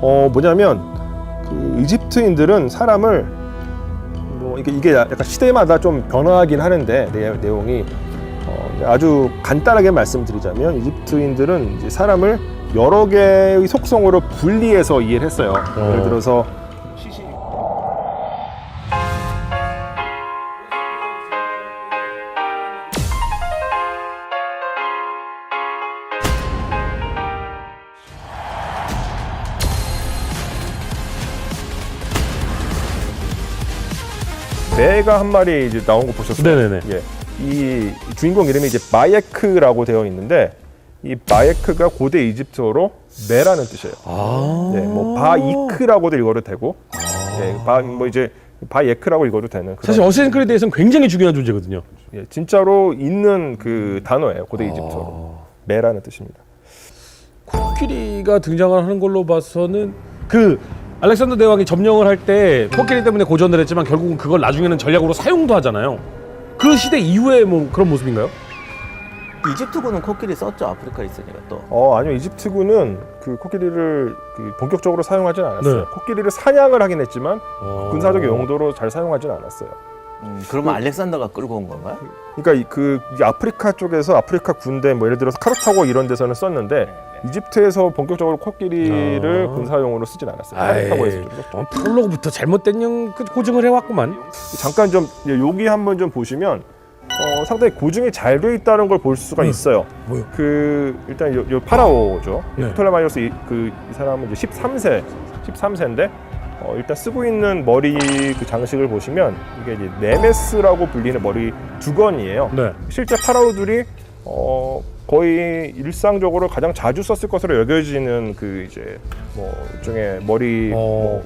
어 뭐냐면 그 이집트인들은 사람을 뭐 이게 이게 약간 시대마다 좀 변화하긴 하는데 내, 내용이 어, 아주 간단하게 말씀드리자면 이집트인들은 이제 사람을 여러 개의 속성으로 분리해서 이해를 했어요. 예를 들어서 매가 한 마리 이제 나온 거 보셨어요? 네네네. 예. 이 주인공 이름이 이제 마예크라고 되어 있는데 이 마예크가 고대 이집트어로 매라는 뜻이에요. 아. 예, 뭐 바이크라고도 읽어도 되고, 예, 바뭐 이제 바예크라고 읽어도 되는 사실 어쌔신 크리드에서는 굉장히 중요한 존재거든요. 예, 진짜로 있는 그 단어예요. 고대 이집트어로 매라는 뜻입니다. 코끼리가 등장을 하는 걸로 봐서는 그 알렉산더 대왕이 점령을 할때 코끼리 때문에 고전을 했지만 결국은 그걸 나중에는 전략으로 사용도 하잖아요. 그 시대 이후에 뭐 그런 모습인가요? 이집트군은 코끼리 썼죠 아프리카 있으니까 또 어 아니요 이집트군은 그 코끼리를 그 본격적으로 사용하지는 않았어요. 네. 코끼리를 사냥을 하긴 했지만 어. 군사적 용도로 잘 사용하지는 않았어요. 음, 그러면 알렉산더가 끌고 온 건가요? 그러니까 이- 그 이게 아프리카 쪽에서 아프리카 군대 뭐 예를 들어서 카르타고 이런 데서는 썼는데 이집트에서 본격적으로 코끼리를 아. 군사용으로 쓰진 않았어요. 좀. 어, 프롤로그부터 잘못된 영 그 고증을 해왔구만. 잠깐 좀 예, 여기 한번 좀 보시면 어, 상당히 고증이 잘 돼 있다는 걸 볼 수가 음. 있어요. 뭐요? 그 일단 요, 요 파라오죠. 네. 프톨레마이오스 이, 그, 이 사람은 이제 13세, 13세인데 어, 일단 쓰고 있는 머리 그 장식을 보시면 이게 이제 네메스라고 불리는 머리 두건이에요. 네. 실제 파라오들이 어, 거의 일상적으로 가장 자주 썼을 것으로 여겨지는 그 이제 뭐 일종의 머리 어. 뭐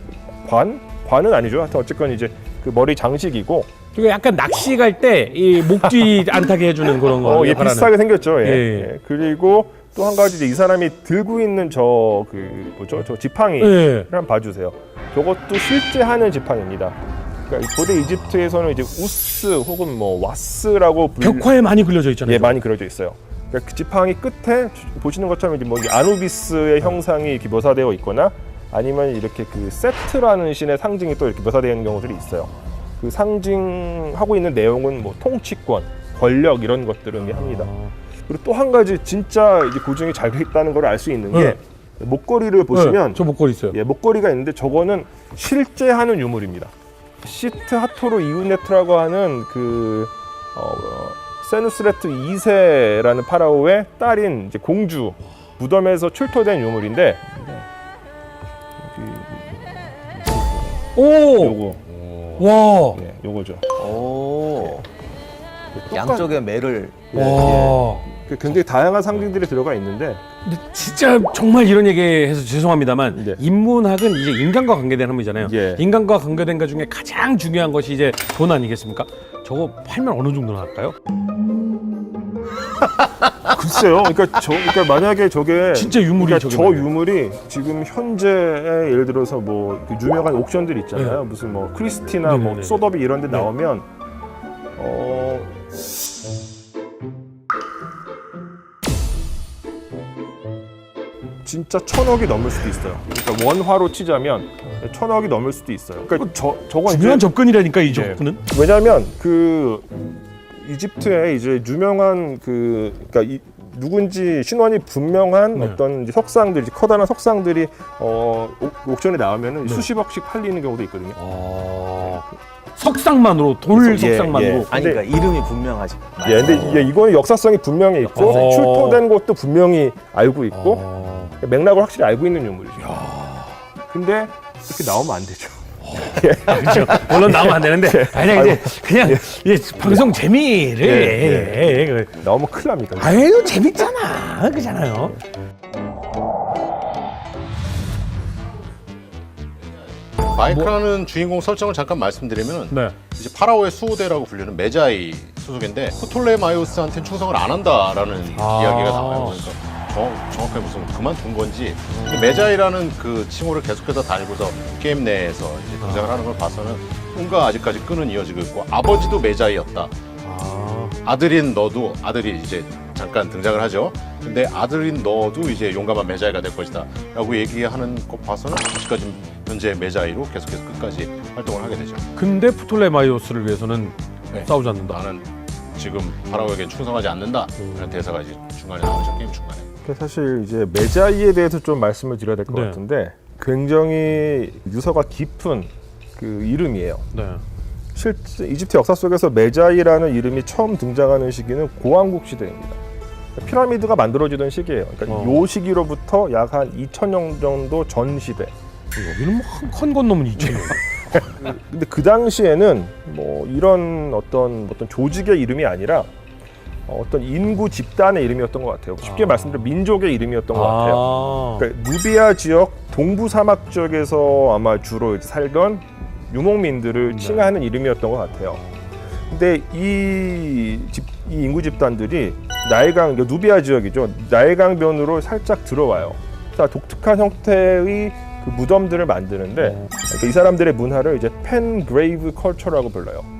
관 관은 아니죠. 하여튼 어쨌건 이제 그 머리 장식이고 그리고 약간 낚시 갈 때 이 목뒤 안 타게 해주는 그런 거. 어, 예, 역할하는. 비슷하게 생겼죠. 예. 예. 예. 그리고 또 한 가지 이제 이 사람이 들고 있는 저 그 뭐죠? 저 지팡이 예. 한번 봐주세요. 저것도 실제 하는 지팡이입니다. 그러니까 이 고대 이집트에서는 이제 우스 혹은 뭐 와스라고 불 벽화에 많이 그려져 있잖아요. 예, 많이 그려져 있어요. 그러니까 그 지팡이 끝에 보시는 것처럼 이제 뭐 아누비스의 형상이 이렇게 묘사되어 있거나 아니면 이렇게 그 세트라는 신의 상징이 또 이렇게 묘사되어 있는 경우들이 있어요. 그 상징하고 있는 내용은 뭐 통치권, 권력 이런 것들을 의미합니다. 그리고 또 한 가지 진짜 이제 고증이 잘 돼 있다는 걸 알 수 있는 게 네. 목걸이를 보시면 네, 저 목걸이 있어요. 예, 목걸이가 있는데 저거는 실제 하는 유물입니다. 시트 하토르 이우네트라고 하는 그 어, 세누스레트 2세라는 파라오의 딸인 이제 공주 무덤에서 출토된 유물인데 오. 요거 와. 예, 요거죠. 오 똑같- 양쪽에 매를 예, 와. 그 굉장히 다양한 상징들이 들어가 있는데 근데 진짜 정말 이런 얘기해서 죄송합니다만 네. 인문학은 이제 인간과 관계된 학문이잖아요. 예. 인간과 관계된 것 중에 가장 중요한 것이 이제 돈 아니겠습니까? 저거 팔면 어느 정도 나갈까요? 글쎄요. 그러니까 저 그러니까 만약에 저게 진짜 유물이 그러니까 저게 저. 유물이 지금 현재의 예를 들어서 뭐그 유명한 옥션들 있잖아요. 무슨 뭐 크리스티나 뭐 네네네. 소더비 이런 데 네. 나오면 어 진짜 천억이 넘을 수도 있어요. 그러니까 원화로 치자면 천억이 넘을 수도 있어요. 그러니까 저 저건 중요한 이제 접근이라니까 이 예. 접근은. 왜냐하면 그 이집트에 이제 유명한 그 그러니까 이, 누군지 신원이 분명한 네. 어떤 이제 석상들, 이제 커다란 석상들이 어 옥- 옥션에 나오면은 네. 수십억씩 팔리는 경우도 있거든요. 아... 석상만으로 돌 예, 석상만으로. 예. 아니 그러니까 이름이 분명하지 예, 근데 이게 이거는 역사성이 분명히 있고 어. 출토된 것도 분명히 알고 있고 아... 맥락을 확실히 알고 있는 유물이죠. 근데 이렇게 나오면 안 되죠. 그렇죠. 물론 나오면 안 되는데 그냥 이제 그냥 이 방송 재미를 예, 예, 예. 나오면 큰일 납니다. 아유 재밌잖아 그잖아요. 마이크라는 주인공 설정을 잠깐 말씀드리면 네. 이제 파라오의 수호대라고 불리는 메자이 소속인데 프톨레마이오스한테 충성을 안 한다라는 아. 이야기가 나와요. 그래서 정, 정확하게 무슨 그만둔 건지 근데 메자이라는 그 칭호를 계속해서 달고서 게임 내에서 이제 등장을 하는 걸 봐서는 뭔가 아직까지 끈은 이어지고 있고 아버지도 메자이였다. 아. 아들인 너도 아들이 이제 잠깐 등장을 하죠. 근데 아들인 너도 이제 용감한 메자이가 될 것이다. 라고 얘기하는 거 봐서는 아직까지 현재 메자이로 계속해서 끝까지 활동을 하게 되죠. 근데 프톨레마이오스를 위해서는 네. 싸우지 않는다. 나는 지금 파라오에겐 충성하지 않는다. 라는 대사가 이제 중간에 나오죠. 게임 중간에. 그 사실 이제 메자이에 대해서 좀 말씀을 드려야 될 것 네. 같은데 굉장히 유서가 깊은 그 이름이에요. 네. 실제 이집트 역사 속에서 메자이라는 이름이 처음 등장하는 시기는 고왕국 시대입니다. 피라미드가 만들어지던 시기예요. 그러니까 어. 요 시기로부터 약 한 2000년 정도 전 시대. 여기는 뭐한컨 건너면 2천 년. 근데 그 당시에는 뭐 이런 어떤 어떤 조직의 이름이 아니라 어, 어떤 인구 집단의 이름이었던 것 같아요. 쉽게 아. 말씀드리면 민족의 이름이었던 것 같아요. 아. 그러니까 누비아 지역 동부 사막 지역에서 아마 주로 이제 살던 유목민들을 네. 칭하는 이름이었던 것 같아요. 근데 이, 집, 이 인구 집단들이 나일강 이게 누비아 지역이죠. 나일강변으로 살짝 들어와요. 자 독특한 형태의 그 무덤들을 만드는데 어. 그러니까 이 사람들의 문화를 이제 펜그레이브 컬처라고 불러요.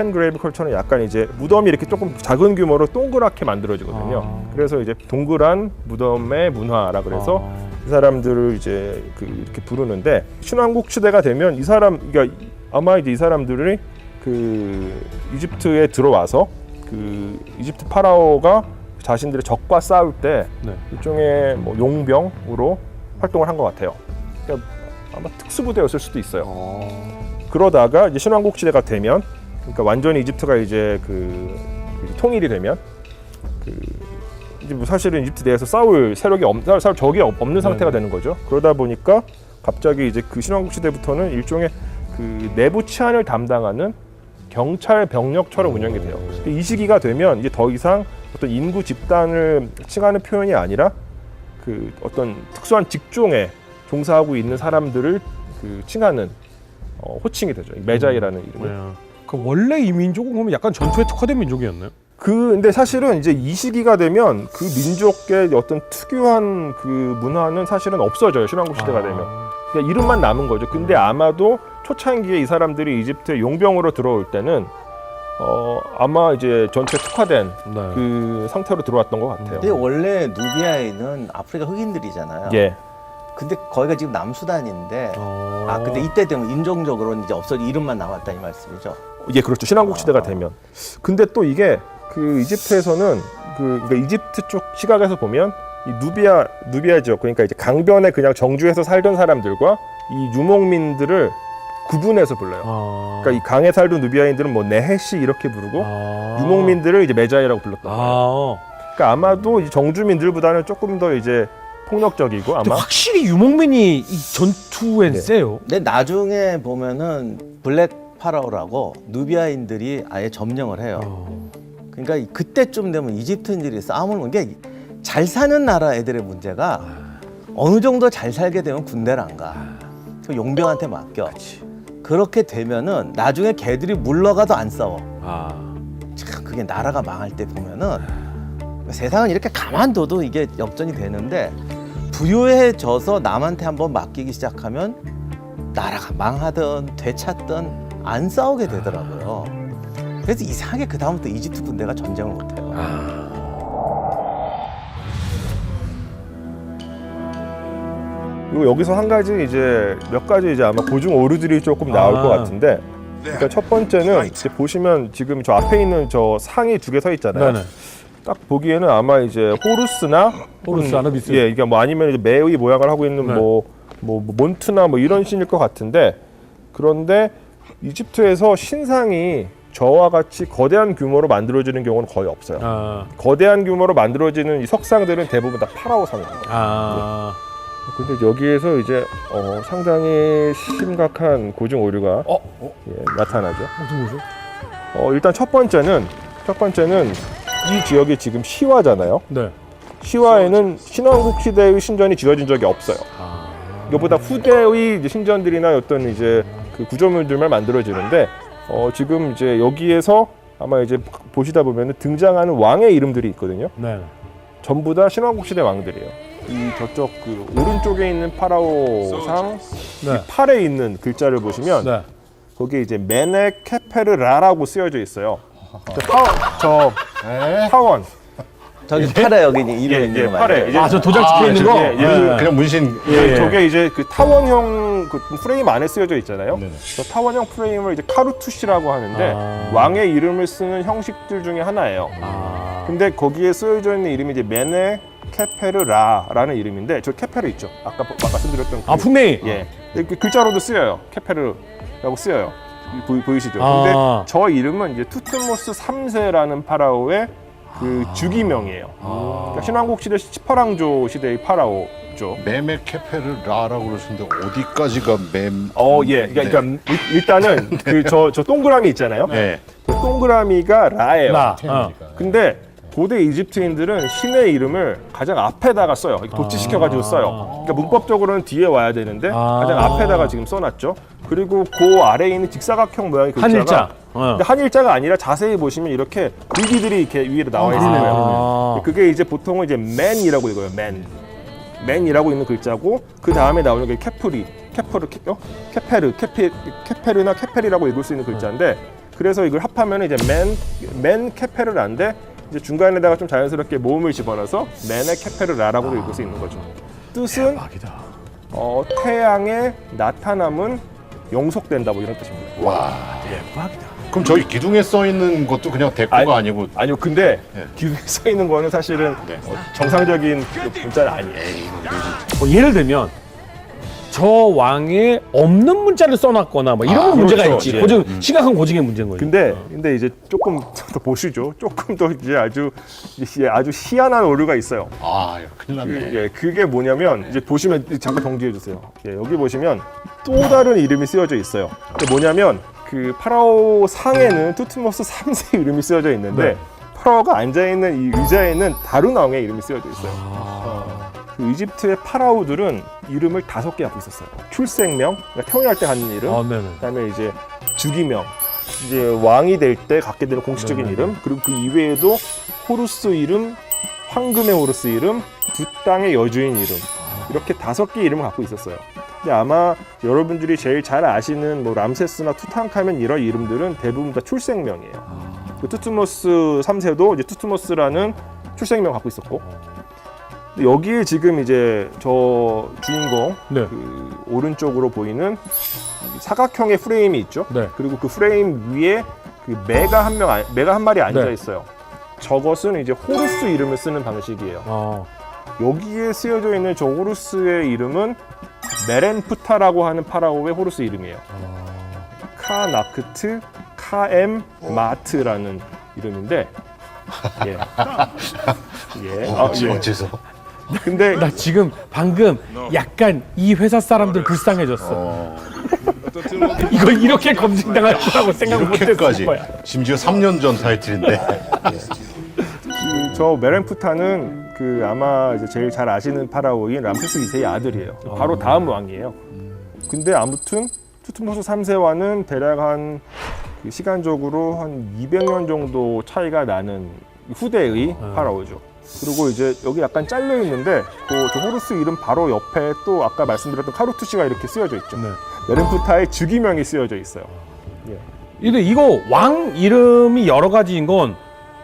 펜그레이브 컬처는 약간 이제 무덤이 이렇게 조금 작은 규모로 동그랗게 만들어지거든요. 아. 그래서 이제 동그란 무덤의 문화라 그래서 아. 이 사람들을 이제 그 이렇게 부르는데 신왕국 시대가 되면 이 사람 그러니까 아마 이제 이 사람들이 그 이집트에 들어와서 그 이집트 파라오가 자신들의 적과 싸울 때 네. 일종의 뭐 용병으로 활동을 한 것 같아요. 그러니까 아마 특수부대였을 수도 있어요. 어. 그러다가 이제 신왕국 시대가 되면 그러니까 완전히 이집트가 이제 그 이제 통일이 되면 그 이제 뭐 사실은 이집트 내에서 싸울 세력이 없, 싸울, 적이 없- 없는 상태가 네네. 되는 거죠. 그러다 보니까 갑자기 이제 그 신왕국 시대부터는 일종의 그 내부 치안을 담당하는 경찰 병력처럼 운영이 돼요. 근데 이 시기가 되면 이제 더 이상 어떤 인구 집단을 칭하는 표현이 아니라 그 어떤 특수한 직종에 종사하고 있는 사람들을 그 칭하는 어, 호칭이 되죠. 이 메자이라는 이름이. 네. 그 원래 이 민족은 그러면 약간 전투에 특화된 민족이었나요? 그 근데 사실은 이제 이 시기가 되면 그 민족의 어떤 특유한 그 문화는 사실은 없어져요. 신왕국 시대가 아. 되면. 그러니까 이름만 남은 거죠. 근데 아마도 초창기에 이 사람들이 이집트에 용병으로 들어올 때는 어 아마 이제 전투에 특화된 네. 그 상태로 들어왔던 것 같아요. 근데 원래 누비아에는 아프리카 흑인들이잖아요. 예. 근데 거기가 지금 남수단인데 어. 아 근데 이때 되면 인종적으로는 이제 없어지 이름만 남았다 이 말씀이죠. 예, 그렇죠. 신왕국 아. 시대가 되면. 근데 또 이게 그 이집트에서는 그 그러니까 이집트 쪽 시각에서 보면 이 누비아 누비아 지역 그러니까 이제 강변에 그냥 정주에서 살던 사람들과 이 유목민들을 구분해서 불러요. 아. 그러니까 이 강에 살던 누비아인들은 뭐 네헤시 이렇게 부르고 아. 유목민들을 이제 메자이라고 불렀던 거예요. 아. 그러니까 아마도 이 정주민들보다는 조금 더 이제 폭력적이고 근데 아마 확실히 유목민이 이 전투엔 네. 세요. 근데 나중에 보면은 블랙 파라오라고 누비아인들이 아예 점령을 해요. 어. 그러니까 이- 그때쯤 되면 이집트인들이 싸움을 건게잘 사는 나라 애들의 문제가 어느 정도 잘 살게 되면 군대를 안 가. 그 용병한테 맡겨. 그렇게 되면은 나중에 걔들이 물러가도 안 싸워. 아. 참 그게 나라가 망할 때 보면은 세상은 이렇게 가만둬도 이게 역전이 되는데 부유해져서 남한테 한번 맡기기 시작하면 나라가 망하든 되찾든 안 싸우게 되더라고요. 그래서 이상하게 그 다음부터 이집트 군대가 전쟁을 못해요. 그리고 여기서 한 가지 이제 몇 가지 이제 아마 고중 오류들이 조금 나올 아. 것 같은데 그러니까 첫 번째는 이제 보시면 지금 저 앞에 있는 저 상이 두 개 서 있잖아요. 네네. 딱 보기에는 아마 이제 호루스나 호루스, 혹은- 아누비스. 예, 그러니까 뭐 아니면 이제 매의 모양을 하고 있는 네. 뭐, 뭐, 뭐 몬트나 뭐 이런 신일 것 같은데 그런데 이집트에서 신상이 저와 같이 거대한 규모로 만들어지는 경우는 거의 없어요. 아. 거대한 규모로 만들어지는 이 석상들은 대부분 다 파라오 상입니다. 아. 근데 여기에서 이제 어, 상당히 심각한 고증 오류가 어? 어? 예, 나타나죠. 어떤 거죠? 어, 일단 첫 번째는 첫 번째는 이 지역이 지금 시화잖아요. 네. 시화에는 신왕국 시대의 신전이 지어진 적이 없어요. 아. 이거보다 후대의 신전들이나 어떤 이제 그 구조물들만 만들어지는데 어, 지금 이제 여기에서 아마 이제 보시다 보면 등장하는 왕의 이름들이 있거든요. 네. 전부 다 신왕국 시대 왕들이에요. 이 저쪽 그 오른쪽에 있는 파라오상 네. 팔에 있는 글자를 보시면 네. 거기에 이제 메네 케페르라라고 쓰여져 있어요. 저 타원, 저 타원, 저기 팔에 여기 이름 예, 있는 예, 거 팔에 말이에요. 이제 아저 도장 찍혀 있는 거. 예, 예. 예. 그냥 문신 예, 예. 저게 이제 그 타원형 그 프레임 안에 쓰여져 있잖아요. 네네. 저 타원형 프레임을 이제 카루투시라고 하는데 아. 왕의 이름을 쓰는 형식들 중에 하나예요. 아. 근데 거기에 쓰여져 있는 이름이 이제 메네 케페르라라는 이름인데 저 케페르 있죠. 아까 뭐- 말씀드렸던 그, 아 분명히. 예그 글자로도 쓰여요. 케페르라고 쓰여요. 보이, 보이시죠? 아. 근데 저 이름은 이제 투트모스 3세라는 파라오의 그 주기명이에요. 아. 그러니까 신왕국 시대 18왕조 시대의 파라오죠. 메메 케페르라라고 그러시는데 어디까지가 맴? 어, 예. 그러니까, 그러니까 일- 일단은 그 저 저 동그라미 있잖아요. 네. 그 동그라미가 라예요. 라. 어. 태양이니까. 근데 고대 이집트인들은 신의 이름을 가장 앞에다가 써요. 이렇게 도치시켜가지고 써요. 그러니까 문법적으로는 뒤에 와야 되는데 아. 가장 앞에다가 지금 써놨죠. 그리고 그 아래에 있는 직사각형 모양의 글자가 한일자. 어. 근데 한일자가 아니라 자세히 보시면 이렇게 글귀들이 이렇게 위에 나와 있는 거예요. 아. 그게 이제 보통은 이제 man이라고 읽어요. man. man이라고 있는 글자고 그 다음에 나오는 게 케프리, 케퍼르, 케, 어? 케페르, 케페, 케페르나 케페리라고 읽을 수 있는 글자인데 그래서 이걸 합하면 이제 man, man 케페르라인데 이제 중간에다가 좀 자연스럽게 모음을 집어넣어서 man의 케페르라라고도 읽을 수 있는 거죠. 뜻은 대박이다. 어, 태양의 나타남은 영속된다 뭐 이런 뜻입니다. 와. 대박이다. 그럼 저기 기둥에 써 있는 것도 그냥 대꾸가 아니, 아니 고 아니요, 근데 네. 기둥에 써 있는 거는 사실은 네. 어, 정상적인 그 문자는 아니에요. 어, 예를 들면 저 왕에 없는 문자를 써놨거나 뭐 이런 아, 문제가 그렇죠. 있지. 예. 고증 심각한 고증의 문제인 거죠. 근데 근데 이제 조금 더 보시죠. 조금 더 이제 아주 이제 아주 희한한 오류가 있어요. 아, 야, 큰일 그, 났네. 예, 그게 뭐냐면 이제 보시면 잠깐 정지해 주세요. 예, 여기 보시면 또 다른 이름이 쓰여져 있어요. 그게 뭐냐면 그 파라오 상에는 투트모스 3세 이름이 쓰여져 있는데 네. 파라오가 앉아 있는 이 의자에는 다른 왕의 이름이 쓰여져 있어요. 아. 그 이집트의 파라오들은 이름을 다섯 개 갖고 있었어요. 출생명, 그러니까 태어날 때 갖는 이름, 아. 그다음에 이제 주기명 이제 왕이 될 때 갖게 되는 공식적인 네네. 이름 그리고 그 이외에도 호루스 이름 황금의 호루스 이름 두 땅의 여주인 이름 이렇게 다섯 개 이름을 갖고 있었어요 근데 아마 여러분들이 제일 잘 아시는 뭐 람세스나 투탕카멘 이런 이름들은 대부분 다 출생명이에요 그 투트모스 3세도 이제 투트모스라는 출생명 갖고 있었고 근데 여기에 지금 이제 저 주인공 네. 그 오른쪽으로 보이는 이 사각형의 프레임이 있죠. 네. 그리고 그 프레임 위에 그 매가 한 명, 아- 매가 한 마리 앉아 네. 있어요. 저것은 이제 호루스 이름을 쓰는 방식이에요. 아. 여기에 쓰여져 있는 저 호루스의 이름은 메렌프타라고 하는 파라오의 호루스 이름이에요. 카나크트 카엠 마트라는 이름인데, 예, 예, 아, 어째- 예. 어째서? 근데 나 지금 방금 약간 이 회사 사람들 불쌍해졌어. 어, 이걸 이렇게 검증당할 거라고 생각 못했을 이렇게까지. 거야. 심지어 3년 전 타이틀인데. 그 저 메렌푸타는 그 아마 이제 제일 잘 아시는 파라오인 람세스 2세의 아들이에요. 바로 다음 왕이에요. 근데 아무튼 투트모스 3세와는 대략 한 그 시간적으로 한 200년 정도 차이가 나는 후대의 파라오죠. 그리고 이제 여기 약간 잘려 있는데 그저 호루스 이름 바로 옆에 또 아까 말씀드렸던 카루투시가 이렇게 쓰여져 있죠. 네. 메렌푸타의 주기명이 쓰여져 있어요. 근데 이거 왕 이름이 여러 가지인 건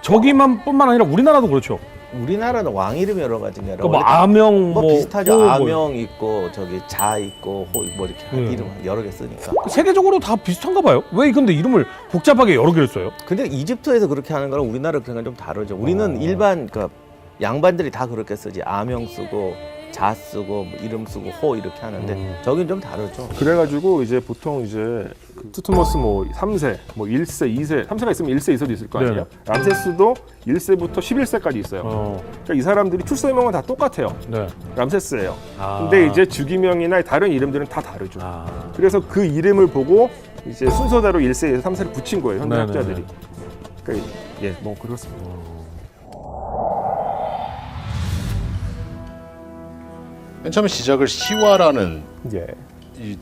저기만 뿐만 아니라 우리나라도 그렇죠. 우리나라는 왕 이름 여러 가지냐. 그러니까 뭐 아명 뭐, 뭐 비슷하죠. 호, 뭐 아명 있고 저기 자 있고 호 뭐 이렇게 음. 이름 여러 개 쓰니까. 세계적으로 다 비슷한가 봐요. 왜 근데 이름을 복잡하게 여러 개를 써요? 근데 이집트에서 그렇게 하는 거랑 우리나라 그런 건좀 다르죠. 우리는 어. 일반 그 양반들이 다 그렇게 쓰지. 아명 쓰고 자 쓰고 뭐 이름 쓰고 호 이렇게 하는데 음. 저긴 좀 다르죠. 그래가지고 이제 보통 이제 그 투트모스 뭐 3세, 뭐 1세, 2세, 3세가 있으면 1세, 2세도 있을 거 아니에요. 람세스도 1세부터 11세까지 있어요. 어, 그러니까 이 사람들이 출생명은 다 똑같아요. 네. 람세스예요. 아. 근데 이제 주기명이나 다른 이름들은 다 다르죠. 아. 그래서 그 이름을 보고 이제 순서대로 1세에서 3세를 붙인 거예요. 현대 네네네. 학자들이. 그러니까 예, 뭐 그렇습니다. 맨 처음에 시작을 시와라는 예. 이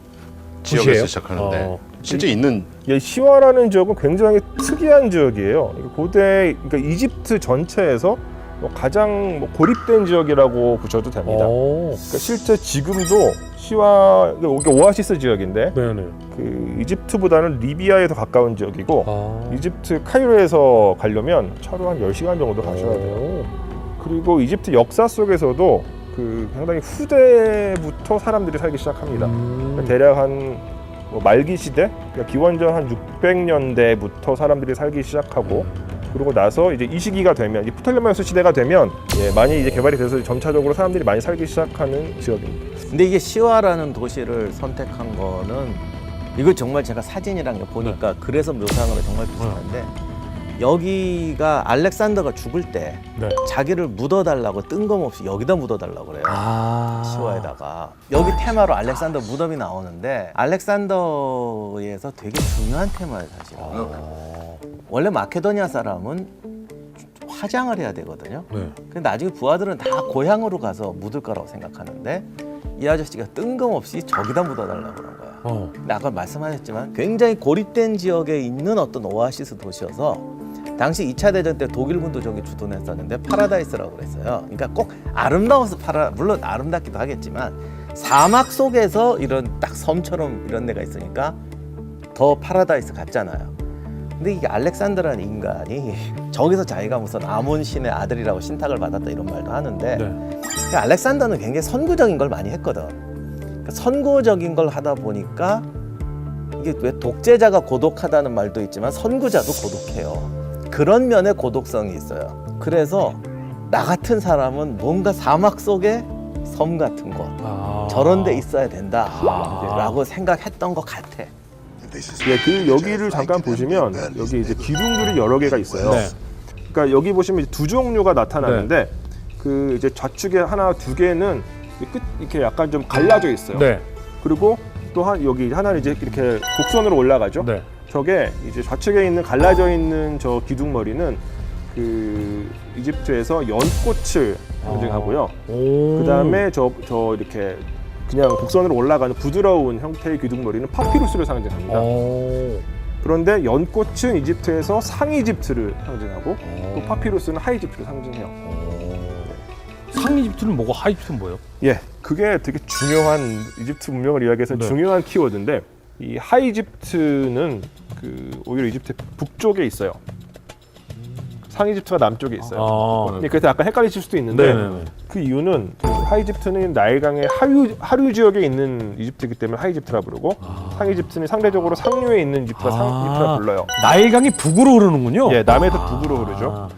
도시예요? 지역에서 시작하는데 어. 실제 있는 예, 시와라는 지역은 굉장히 특이한 지역이에요. 이게 고대, 그러니까 이집트 전체에서 뭐 가장 뭐 고립된 지역이라고 보셔도 됩니다. 오. 그러니까 실제 지금도 시와 여기 오아시스 지역인데 네네. 그 이집트보다는 리비아에 더 가까운 지역이고 아. 이집트 카이로에서 가려면 차로 한 10시간 정도 가셔야 돼요. 그리고 이집트 역사 속에서도 그 상당히 후대부터 사람들이 살기 시작합니다. 음. 대략 한뭐 말기 시대, 그러니까 기원전 한 600년대부터 사람들이 살기 시작하고 그러고 나서 이제 이 시기가 되면 이 프톨레마이오스 시대가 되면 예, 많이 이제 개발이 돼서 점차적으로 사람들이 많이 살기 시작하는 지역입니다. 근데 이게 시와라는 도시를 선택한 거는 이거 정말 제가 사진이랑 보니까 네. 그래서 묘사한 거랑 정말 비슷한데 여기가 알렉산더가 죽을 때 네. 자기를 묻어달라고 뜬금없이 여기다 묻어달라고 그래요. 아. 시와에다가 여기 테마로 알렉산더 무덤이 나오는데 알렉산더에서 되게 중요한 테마예요 사실은 원래 마케도니아 사람은 화장을 해야 되거든요 네. 근데 나중에 부하들은 다 고향으로 가서 묻을 거라고 생각하는데 이 아저씨가 뜬금없이 저기다 묻어달라고 그런 거야 어. 근데 아까 말씀하셨지만 굉장히 고립된 지역에 있는 어떤 오아시스 도시여서 당시 2차 대전 때 독일군도 저기 주둔했었는데 파라다이스라고 그랬어요. 그러니까 꼭 아름다워서 파라 물론 아름답기도 하겠지만 사막 속에서 이런 딱 섬처럼 이런 데가 있으니까 더 파라다이스 같잖아요. 근데 이게 알렉산더라는 인간이 저기서 자기가 무슨 아몬 신의 아들이라고 신탁을 받았다 이런 말도 하는데 네. 그러니까 알렉산더는 굉장히 선구적인 걸 많이 했거든. 그러니까 선구적인 걸 하다 보니까 이게 왜 독재자가 고독하다는 말도 있지만 선구자도 고독해요. 그런 면에 고독성이 있어요. 그래서 나 같은 사람은 뭔가 사막 속에 섬 같은 곳 아. 저런 데 있어야 된다 아. 라고 생각했던 것 같아. 예, 그 여기를 잠깐 보시면 여기 이제 기둥들이 여러 개가 있어요. 네. 그러니까 여기 보시면 이제 두 종류가 나타나는데 그 이제 좌측에 하나 두 개는 이 끝 이렇게 약간 좀 갈라져 있어요. 네. 그리고 또한 여기 하나는 이제 이렇게 곡선으로 올라가죠. 네. 저게 이제 좌측에 있는 갈라져 있는 저 기둥머리는 그 이집트에서 연꽃을 상징하고요. 오. 그다음에 저 저 이렇게 그냥 곡선으로 올라가는 부드러운 형태의 기둥머리는 파피루스를 상징합니다. 오. 그런데 연꽃은 이집트에서 상이집트를 상징하고 또 오. 파피루스는 하이집트를 상징해요. 상이집트는 뭐고 하이집트는 뭐예요? 예, 그게 되게 중요한 이집트 문명을 이야기해서 네. 중요한 키워드인데 이 하이집트는 그 오히려 이집트 북쪽에 있어요. 상이집트가 남쪽에 있어요. 아. 예, 그래서 약간 헷갈리실 수도 있는데 네네네. 그 이유는 그 하이집트는 나일강의 하류 하류 지역에 있는 이집트이기 때문에 하이집트라 부르고 상이집트는 상대적으로 상류에 있는 이집트가 아. 상이집트라 불러요. 나일강이 북으로 흐르는군요. 예, 남에서 북으로 흐르죠. 아.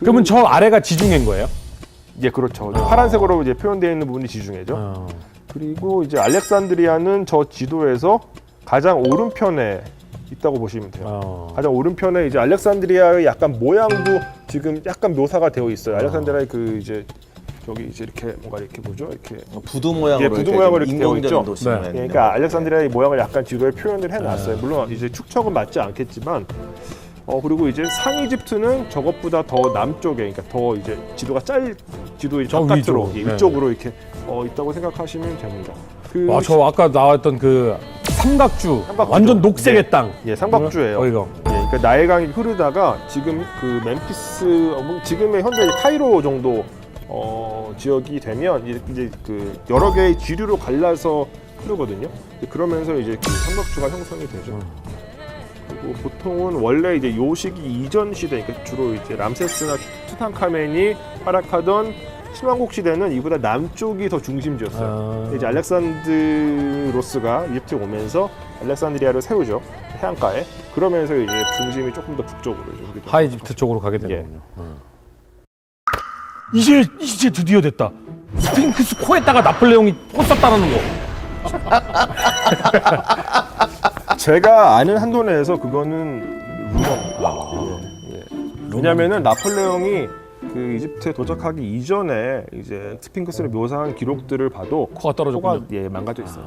그러면 저 아래가 지중해인 거예요? 예, 그렇죠. 파란색으로 이제 표현되어 있는 부분이 지중해죠. 어. 그리고 이제 알렉산드리아는 저 지도에서 가장 오른편에 있다고 보시면 돼요. 어. 가장 오른편에 이제 알렉산드리아의 약간 모양도 지금 약간 묘사가 되어 있어요. 알렉산드리아의 그 이제 저기 이제 이렇게 뭔가 이렇게 뭐죠? 이렇게 부두 모양으로 예, 부두 모양으로 좀 이렇게 되어 있죠? 네. 그러니까 알렉산드리아의 모양을 약간 지도에 표현을 해놨어요. 물론 이제 축척은 맞지 않겠지만, 어 그리고 이제 상이집트는 저것보다 더 남쪽에, 그러니까 더 이제 지도가 짤 지도의 저 바깥으로 위쪽으로. 예, 네. 위쪽으로 이렇게 어, 있다고 생각하시면 됩니다. 그 와, 저 아까 나왔던 그 삼각주, 삼각주죠. 완전 녹색의 네. 땅. 예, 삼각주예요. 어, 이거. 예, 그러니까 나일강이 흐르다가 지금 그 멤피스 어, 뭐 지금의 현재 카이로 정도 어, 지역이 되면 이제- 이제 그 여러 개의 지류로 갈라서 흐르거든요. 이제 그러면서 이제 그 삼각주가 형성이 되죠. 그리고 보통은 원래 이제 요 시기 이전 시대, 그러니까 주로 이제 람세스나 투탕카멘이 활약하던 신왕국 시대는 이보다 남쪽이 더 중심지였어요. 아. 이제 알렉산드로스가 이집트에 오면서 알렉산드리아를 세우죠 해안가에 그러면서 이제 중심이 조금 더 북쪽으로 이제. 하이집트 쪽으로 가게 예. 되는군요. 어. 이제 이제 드디어 됐다. 스핑크스 코에다가 나폴레옹이 포 쐈다라는 거. 제가 아는 한도 내에서 그거는 루머입니다. 예, 예. 왜냐면은 나폴레옹이 그 이집트에 도착하기 이전에 이제 스핑크스를 묘사한 기록들을 봐도 코가 떨어졌군요. 코가 예 망가져 있어요.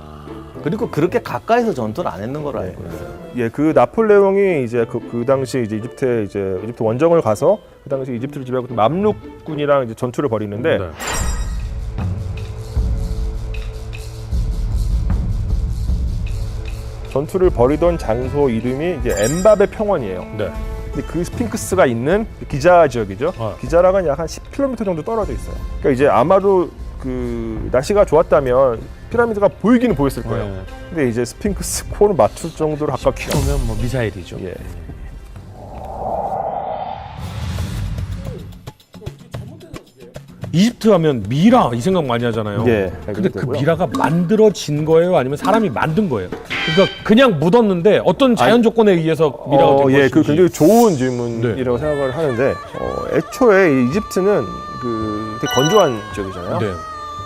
그리고 그렇게 가까이서 전투를 안 했는 걸로 알고 있어요. 예, 그 나폴레옹이 이제 그, 그 당시 이제 이집트에 이제 이집트 원정을 가서 그 당시 이집트를 지배하고 있던 맘룩군이랑 이제 전투를 벌이는데 네. 전투를 벌이던 장소 이름이 이제 엠바베 평원이에요. 네. 근데 그 스핑크스가 있는 기자 지역이죠. 어. 기자랑은 약한 10km 정도 떨어져 있어요. 그러니까 이제 아마도 그 날씨가 좋았다면 피라미드가 보이기는 보였을 거예요. 네. 근데 이제 스핑크스 코를 맞출 정도로 가깝게 그러면 뭐 미사일이죠. 예. 이집트 하면 미라 이 생각 많이 하잖아요. 예, 근데 그 되고요. 미라가 만들어진 거예요, 아니면 사람이 만든 거예요? 그러니까 그냥 묻었는데 어떤 자연 조건에 의해서 미라가 된 어, 것인지. 예, 그 굉장히 좋은 질문이라고 생각을 하는데 어, 애초에 이 이집트는 그 되게 건조한 지역이잖아요. 네.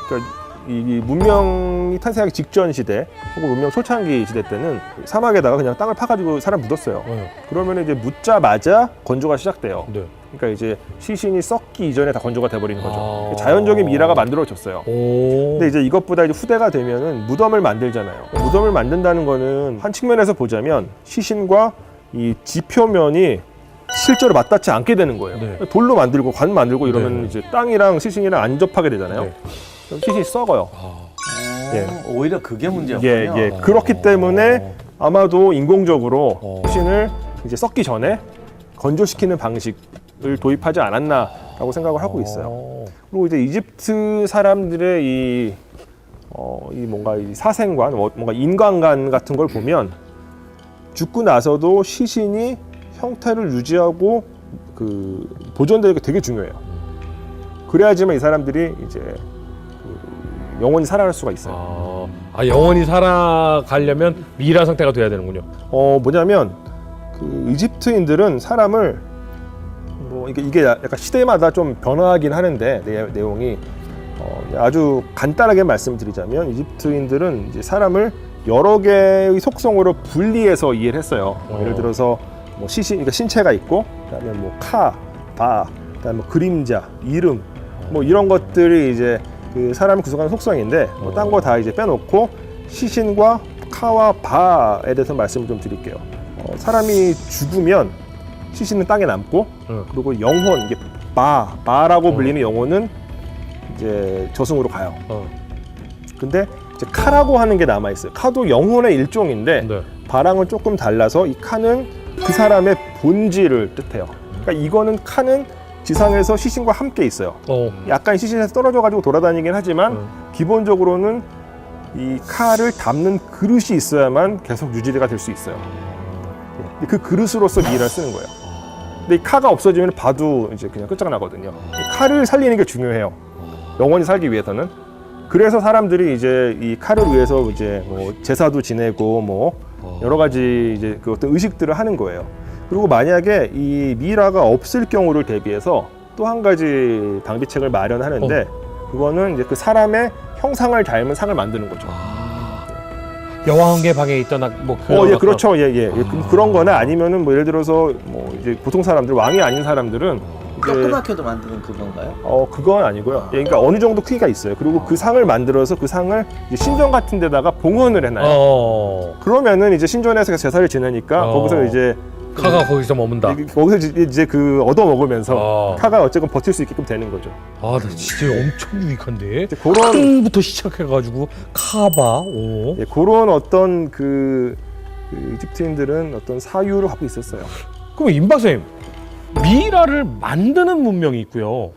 그러니까 이, 이 문명이 탄생하기 직전 시대 혹은 문명 초창기 시대 때는 사막에다가 그냥 땅을 파가지고 사람 묻었어요. 네. 그러면 이제 묻자마자 건조가 시작돼요. 네. 그러니까 이제 시신이 썩기 이전에 다 건조가 돼버리는 거죠. 아. 자연적인 미라가 만들어졌어요. 오. 근데 이제 이것보다 이제 후대가 되면은 무덤을 만들잖아요. 무덤을 만든다는 거는 한 측면에서 보자면 시신과 이 지표면이 실제로 맞닿지 않게 되는 거예요. 네. 돌로 만들고 관 만들고 이러면 네. 이제 땅이랑 시신이랑 안 접하게 되잖아요. 네. 그럼 시신이 썩어요. 아. 예. 오히려 그게 문제였군요. 예, 예. 그렇기 때문에 아마도 인공적으로 어. 시신을 이제 썩기 전에 건조시키는 방식 을 도입하지 않았나라고 생각을 하고 있어요. 어. 그리고 이제 이집트 사람들의 이, 어, 이 뭔가 이 사생관, 뭐- 뭔가 인간관 같은 걸 보면 죽고 나서도 시신이 형태를 유지하고 그 보존되는 게 되게 중요해요. 그래야지만 이 사람들이 이제 그 영원히 살아갈 수가 있어요. 아, 아, 영원히 살아가려면 미라 상태가 돼야 되는군요. 어 뭐냐면 그 이집트인들은 사람을 뭐 이게 이게 약간 시대마다 좀 변화하긴 하는데 내, 내용이 어, 아주 간단하게 말씀드리자면 이집트인들은 이제 사람을 여러 개의 속성으로 분리해서 이해를 했어요. 뭐 어. 예를 들어서 뭐 시신, 그러니까 신체가 있고, 그다음에 뭐 카, 바, 그다음에 뭐 그림자, 이름, 뭐 이런 것들이 이제 그 사람을 구성하는 속성인데, 뭐 딴 거 다 이제 빼놓고 시신과 카와 바에 대해서 말씀을 좀 드릴게요. 어, 사람이 죽으면 시신은 땅에 남고, 응. 그리고 영혼, 이게 바, 바라고 어. 불리는 영혼은 이제 저승으로 가요. 어. 근데 이제 카라고 하는 게 남아 있어요. 카도 영혼의 일종인데 네. 바랑은 조금 달라서 이 카는 그 사람의 본질을 뜻해요. 그러니까 이거는 카는 지상에서 시신과 함께 있어요. 어. 약간 시신에서 떨어져 가지고 돌아다니긴 하지만 음. 기본적으로는 이 카를 담는 그릇이 있어야만 계속 유지가 될 수 있어요. 예. 그 그릇으로서 미를 쓰는 거예요. 근데 이 카가 없어지면 봐도 이제 그냥 끝장나거든요. 이 카를 살리는 게 중요해요. 영원히 살기 위해서는. 그래서 사람들이 이제 이 카를 위해서 이제 뭐 제사도 지내고 뭐 여러 가지 이제 그 어떤 의식들을 하는 거예요. 그리고 만약에 이 미라가 없을 경우를 대비해서 또 한 가지 방비책을 마련하는데 그거는 이제 그 사람의 형상을 닮은 상을 만드는 거죠. 여왕의 방에 있던 악- 뭐 그런 어, 예, 그렇죠. 예, 예. 예, 그- 그런 거나 아니면은 뭐 예를 들어서 뭐 이제 보통 사람들, 왕이 아닌 사람들은 이제 조그맣게도 만드는 그건가요? 어, 그건 아니고요. 예, 그러니까 어느 정도 크기가 있어요. 그리고 그 상을 만들어서 그 상을 이제 신전 같은 데다가 봉헌을 해놔요. 어. 그러면은 이제 신전에서 제사를 지내니까 어. 거기서 이제 카가 거기서 머문다. 이게 거기서 이제- 이제 그 얻어 먹으면서 어. 카가 어쨌건 버틸 수 있게끔 되는 거죠. 아, 나 진짜 엄청 유익한데. 이제 그런 칸부터 시작해가지고 카바. 오. 예, 그런 어떤 그, 그 이집트인들은 어떤 사유를 갖고 있었어요. 그럼 임박사님 미라를 만드는 문명이 있고요.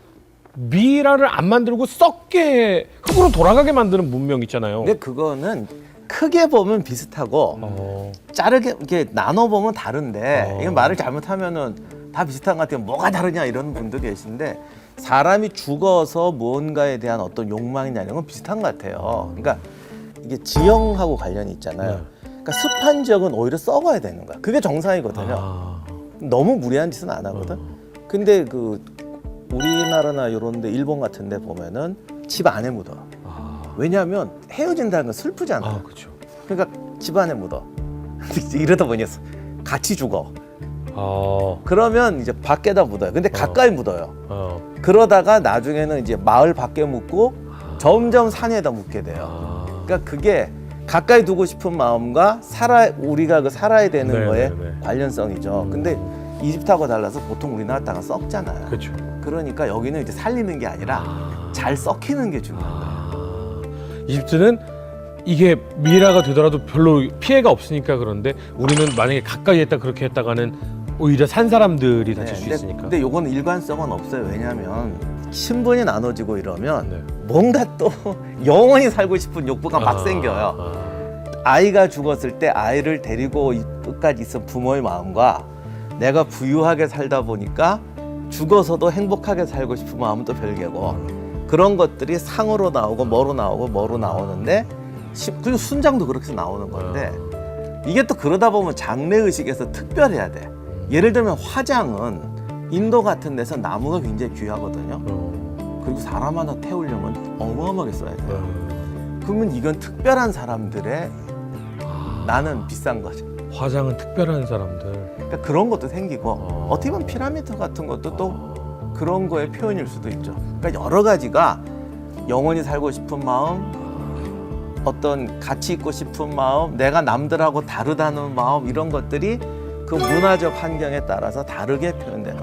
미라를 안 만들고 썩게 흙으로 돌아가게 만드는 문명 있잖아요. 근데 그거는 크게 보면 비슷하고 어. 자르게 이렇게 나눠 보면 다른데 어. 이게 말을 잘못하면은 다 비슷한 것 같아요. 뭐가 다르냐 이런 분도 계신데 사람이 죽어서 무언가에 대한 어떤 욕망이나 이런 건 비슷한 것 같아요. 그러니까 이게 지형하고 관련이 있잖아요. 네. 그러니까 습한 지역은 오히려 썩어야 되는 거야. 그게 정상이거든요. 아. 너무 무리한 짓은 안 하거든. 근데 그 우리나라나 이런데 일본 같은데 보면은 집 안에 묻어. 아. 왜냐하면 헤어진다는 건 슬프잖아. 아, 그렇죠. 그러니까 집 안에 묻어. 이러다 보니 같이 죽어. 아. 그러면 이제 밖에다 묻어요. 근데 가까이 묻어요. 어. 그러다가 나중에는 이제 마을 밖에 묻고 점점 산에다 묻게 돼요. 아. 그러니까 그게 가까이 두고 싶은 마음과 살아 우리가 그 살아야 되는 네, 거에 네, 네. 관련성이죠. 음. 근데 이집트하고 달라서 보통 우리나라 땅은 썩잖아요. 그렇죠. 그러니까 여기는 이제 살리는 게 아니라 잘 썩히는 게 중요한 거예요. 아. 이집트는 이게 미라가 되더라도 별로 피해가 없으니까 그런데 우리는 만약에 가까이 했다 그렇게 했다가는 오히려 산 사람들이 다칠 수 네, 근데, 있으니까. 근데 요건 일관성은 없어요. 왜냐하면 신분이 나눠지고 이러면 네. 뭔가 또 영원히 살고 싶은 욕구가 막 아, 생겨요. 아. 아이가 죽었을 때 아이를 데리고 이- 끝까지 있은 부모의 마음과 내가 부유하게 살다 보니까 죽어서도 행복하게 살고 싶은 마음은 또 별개고 그런 것들이 상으로 나오고 뭐로 나오고 뭐로 나오는데 시- 그리고 순장도 그렇게 나오는 건데 이게 또 그러다 보면 장례 의식에서 특별해야 돼. 예를 들면 화장은 인도 같은 데서 나무가 굉장히 귀하거든요. 어. 그리고 사람 하나 태우려면 어마어마하게 써야 돼요. 어. 그러면 이건 특별한 사람들의 나는 비싼 거죠. 화장은 특별한 사람들. 그러니까 그런 것도 생기고 어. 어. 떻게 보면 피라미드 같은 것도 또 그런 거의 표현일 수도 있죠. 그러니까 여러 가지가 영원히 살고 싶은 마음, 어떤 가치 있고 싶은 마음, 내가 남들하고 다르다는 마음 이런 것들이 그 문화적 환경에 따라서 다르게 표현되는